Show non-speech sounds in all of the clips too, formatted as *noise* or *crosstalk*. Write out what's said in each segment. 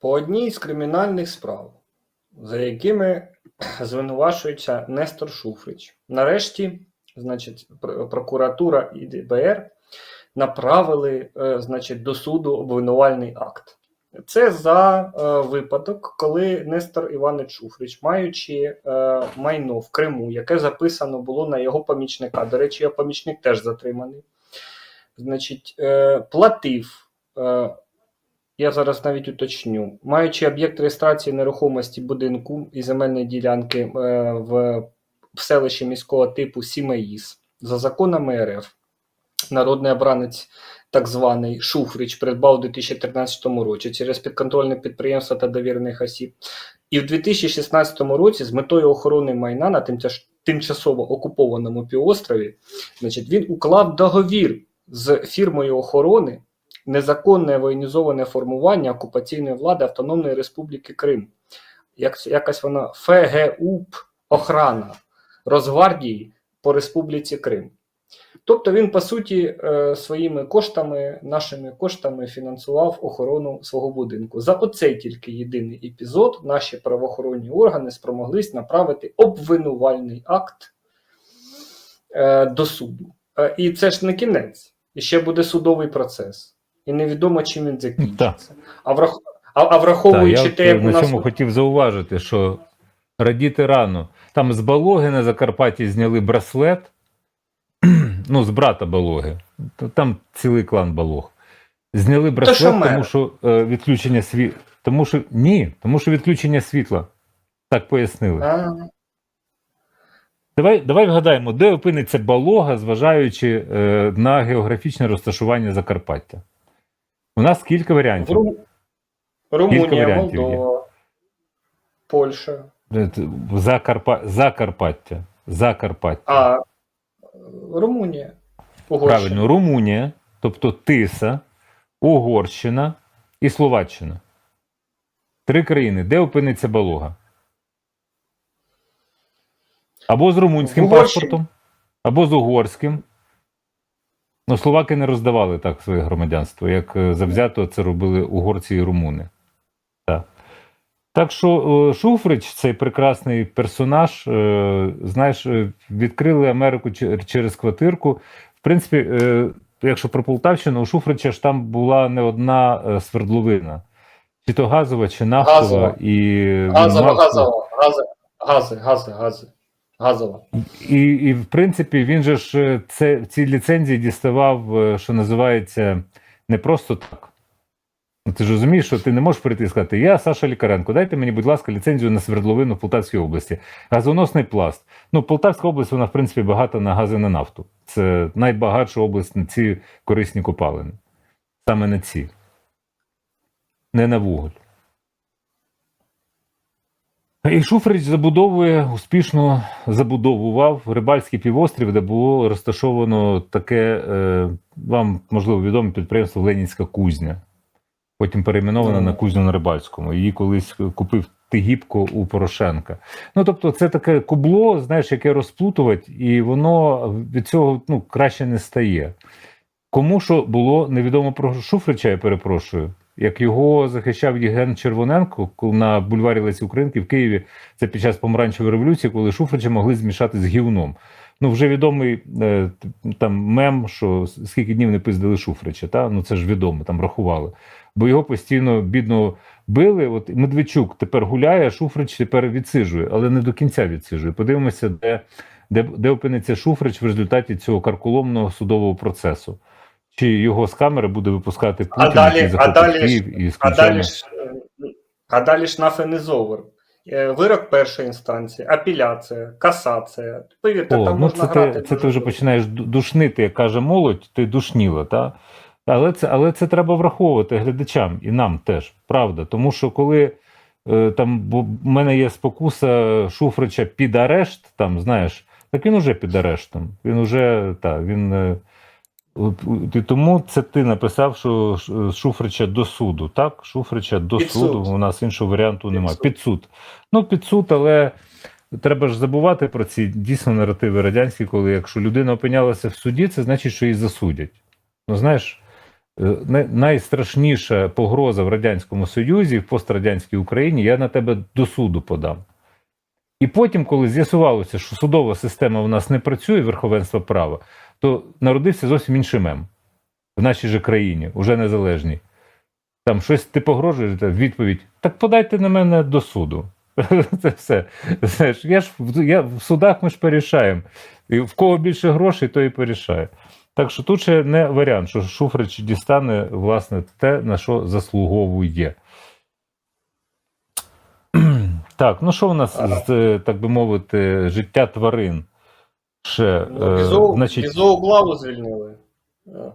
по одній з кримінальних справ, за якими *clears throat* звинувачується Нестор Шуфрич. Нарешті, значить, прокуратура і ДБР направили е, значить, до суду обвинувальний акт. Це за е, випадок, коли Нестор Іванович Шуфрич, маючи е, майно в Криму, яке записано було на його помічника. До речі, його помічник теж затриманий. Значить, е, платив. Е, я зараз навіть уточню, маючи об'єкт реєстрації нерухомості будинку і земельної ділянки е, в, селищі міського типу Сімеїс за законами РФ, народний обранець, так званий Шуфрич, придбав у 2013 році через підконтрольне підприємство та довірених осіб. І в 2016 році з метою охорони майна на тимча- тимчасово окупованому півострові, значить, він уклав договір з фірмою охорони незаконне воєнізоване формування окупаційної влади Автономної Республіки Крим. Як, якась вона ФГУП охрана Росгвардії по Республіці Крим. Тобто він, по суті, е, своїми коштами, нашими коштами фінансував охорону свого будинку. За оцей тільки єдиний епізод наші правоохоронні органи спромоглись направити обвинувальний акт е, до суду. Е, і це ж не кінець. І ще буде судовий процес. І невідомо, чим він закінчиться. А, врах... а, а Так, враховуючи я те, як у на нас цьому хотів зауважити, що радіти рано. Там з Балоги на Закарпатті зняли браслет. *clears throat* ну, з брата Балоги. Там цілий клан Балог. Зняли браслет, мер? тому що е, відключення світла. Тому що ні, тому що відключення світла. Так пояснили. А, Давай, давай вгадаємо, де опиниться Балога, зважаючи е, на географічне розташування Закарпаття. У нас кілька варіантів. Рум... Румунія, варіантів є. Польща. Е, Закарпа... Закарпаття. Закарпаття. А Румунія. Угорщина. Правильно, Румунія, тобто Тиса, Угорщина і Словаччина. Три країни. Де опиниться Балога? Або з румунським паспортом, або з угорським. Ну, словаки не роздавали так своє громадянство, як е, завзято це робили угорці і румуни. Так, так що Шуфрич, цей прекрасний персонаж, е, знаєш, е, відкрили Америку через квартирку. В принципі, якщо про Полтавщину, у Шуфрича ж там була не одна свердловина. Чи то газова, чи нафтова. Газова. І Газова, мав- газова, гази, гази, гази, гази. Газова. І, і в принципі, він же ж е, це, ці ліцензії діставав, е, що називається, не просто так. Ну, Ти ж розумієш, що ти не можеш прийти і сказати: Я Саша Лікаренко, дайте мені, будь ласка, ліцензію на свердловину в Полтавській області. Газоносний пласт. Ну, Полтавська область, вона, в принципі, багата на гази на нафту. Це найбагатша область на ці корисні копалини. Саме на ці. Не на вуголь. І Шуфрич забудовує, успішно забудовував Рибальський півострів, де було розташовано таке, е, вам можливо відоме підприємство Ленінська кузня. Потім перейменовано Мгм. на кузню на Рибальському. Її колись купив Тигіпко у Порошенка. Ну тобто, це таке кубло, знаєш, яке розплутувати, і воно від цього ну, краще не стає. Кому що було невідомо про Шуфрича, я перепрошую. Як його захищав Євген Червоненко коли на бульварі Лесі Українки в Києві, це під час помаранчевої революції, коли Шуфрича могли змішати з гівном. Ну, вже відомий е, там мем, що скільки днів не пиздили Шуфрича, та? ну це ж відомо, там рахували. Бо його постійно бідно били. От Медведчук тепер гуляє, Шуфрич тепер відсиджує, але не до кінця відсиджує. Подивимося, де, де, де опиниться Шуфрич в результаті цього карколомного судового процесу. Чи його з камери буде випускати Путін, А далі- а далі Київ і А далі ж, е, а далі ж нафенезовер. Е, Вирок першої інстанції, апеляція, касація. Повірте, О, там ну можна це грати. ти, це ти вже починаєш душнити, як каже молодь, ти душніла, та? Але це, але це треба враховувати глядачам і нам теж, правда. Тому що коли е, там бо в мене є спокуса Шуфрича під арешт, там, знаєш, так він уже під арештом. Він уже, та, він. І тому це ти написав, що Шуфрича до суду, так? Шуфрича до Під суду. суд. У нас іншого варіанту Під немає. суд. Під суд. Ну, під суд, але треба ж забувати про ці дійсно наративи радянські, коли якщо людина опинялася в суді, це значить, що її засудять. Ну знаєш, е, найстрашніша погроза в Радянському Союзі, в пострадянській Україні, я на тебе до суду подам. І потім, коли з'ясувалося, що судова система у нас не працює, верховенство права, то народився зовсім інший мем в нашій же країні, уже незалежній. Там щось ти погрожуєш, та відповідь: так подайте на мене до суду. *laughs* Це все. Знаєш, я ж в- я, в судах ми ж порішаємо. І в кого більше грошей, то і порішає. Так що тут ще не варіант, що Шуфрич дістане власне те, на що заслуговує. *clears throat* Так, ну що у нас з, так би мовити, життя тварин? Ще, Ну, е, Гізо, значить, Гізоуглаву звільнили. Е,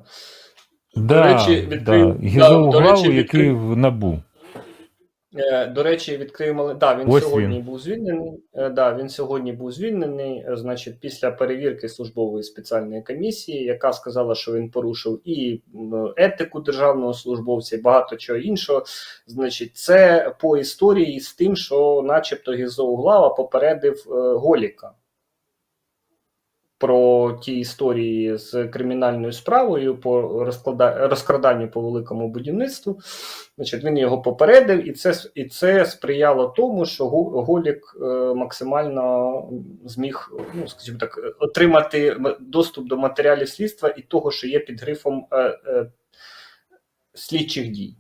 да, речі, відкрив- да, Гізову да, до главу, який відкрив- в набу. Е, До речі, відкрив мали... да, він Ось сьогодні він. був звільнений. Е, Да, він сьогодні був звільнений. е, Значить, після перевірки службової спеціальної комісії, яка сказала, що він порушив і етику державного службовця, і багато чого іншого. Значить, це по історії з тим, що, начебто, Гізоуглава попередив е, Голіка. Про ті історії з кримінальною справою по розкраданню по великому будівництву. Значить, він його попередив, і це, і це сприяло тому, що Голік е, максимально зміг, ну скажімо так, отримати доступ до матеріалів слідства і того, що є під грифом е, е, слідчих дій.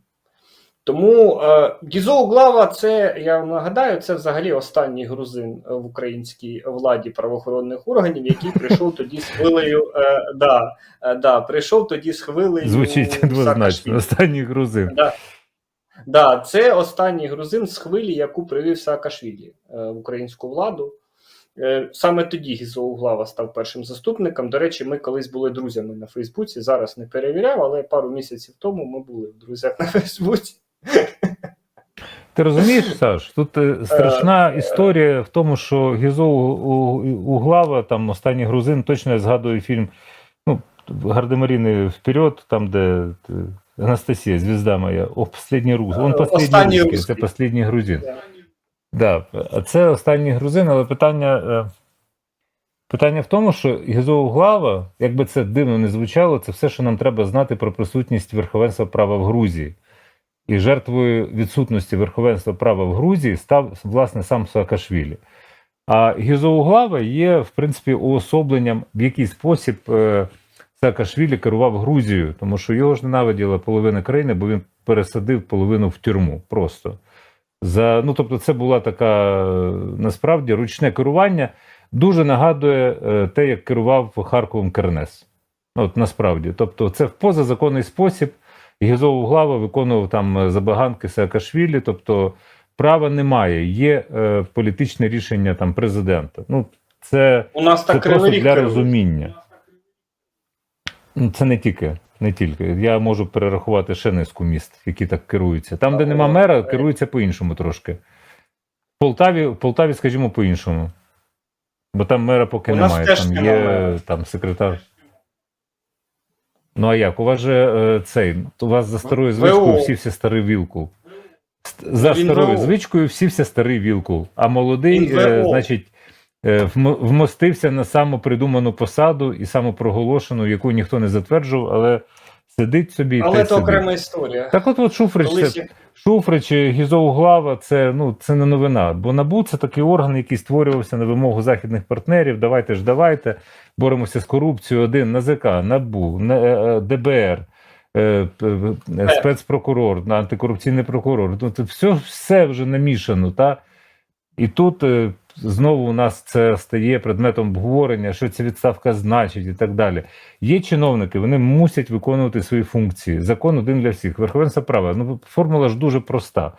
Тому е, Гізо Углава, це я вам нагадаю, це взагалі останній грузин в українській владі правоохоронних органів, який прийшов тоді з хвилею. Е, да, е, да, прийшов тоді з хвилею. Звучить двозначно. Останній грузин. Да. Да, це останній грузин з хвилі, яку привів Саакашвілі е, в українську владу. Е, Саме тоді Гізо Углава став першим заступником. До речі, ми колись були друзями на Фейсбуці. Зараз не перевіряв, але пару місяців тому ми були в друзях на Фейсбуці. Ти розумієш, Саш? Тут е, страшна історія в тому, що Гізо Углава, там останній грузин, точно я згадую фільм ну, Гардемаріни вперед, там, де е, Анастасія, звізда моя, о, останній рус. Он Е, останній «Останній русський, русський». це останній грузин. Да. Це останній грузин, але питання, е, питання в тому, що Гізоуглава, як би це дивно не звучало, це все, що нам треба знати про присутність верховенства права в Грузії. І жертвою відсутності верховенства права в Грузії став власне сам Саакашвілі. А Гізоуглава є, в принципі, уособленням, в який спосіб е, Саакашвілі керував Грузією, тому що його ж ненавиділа половина країни, бо він пересадив половину в тюрму просто. За, ну, тобто, це була така насправді ручне керування. Дуже нагадує е, те, як керував Харковом Кернес. Ну, От насправді. Тобто, це в позазаконний спосіб. Гізов Глава виконував там е, забаганки Саакашвілі, тобто права немає, є е, політичне рішення там президента. Ну, це, У нас це так просто для розуміння. Ну, Це не тільки, не тільки. Я можу перерахувати ще низку міст, які так керуються. Там, де нема мера, керуються по-іншому трошки. В Полтаві, в Полтаві, скажімо, по-іншому. Бо там мера поки У немає. Там є мера. там секретар. Ну а як? У вас же е, цей, у вас за старою звичкою всі всі старий вілку. За Він старою ВО. звичкою всі всі старий вілку. А молодий, Він е, ВО. значить, е, вм- вмостився на самопридуману посаду і самопроголошену, яку ніхто не затверджував, але сидить собі. Але це окрема історія. Так от, от Шуфрич, Колись це, Шуфрич, і Гізоуглава, це, ну, це не новина. Бо НАБУ це такий орган, який створювався на вимогу західних партнерів. Давайте ж давайте, боремося з корупцією. Один НАЗК, НАБУ, е, е, ДБР, е, е, спецпрокурор, антикорупційний прокурор. Ну, це все, все вже намішано. Та? І тут е, знову у нас це стає предметом обговорення, що ця відставка значить і так далі. Є чиновники, вони мусять виконувати свої функції. Закон один для всіх. Верховенство права. Ну, формула ж дуже проста.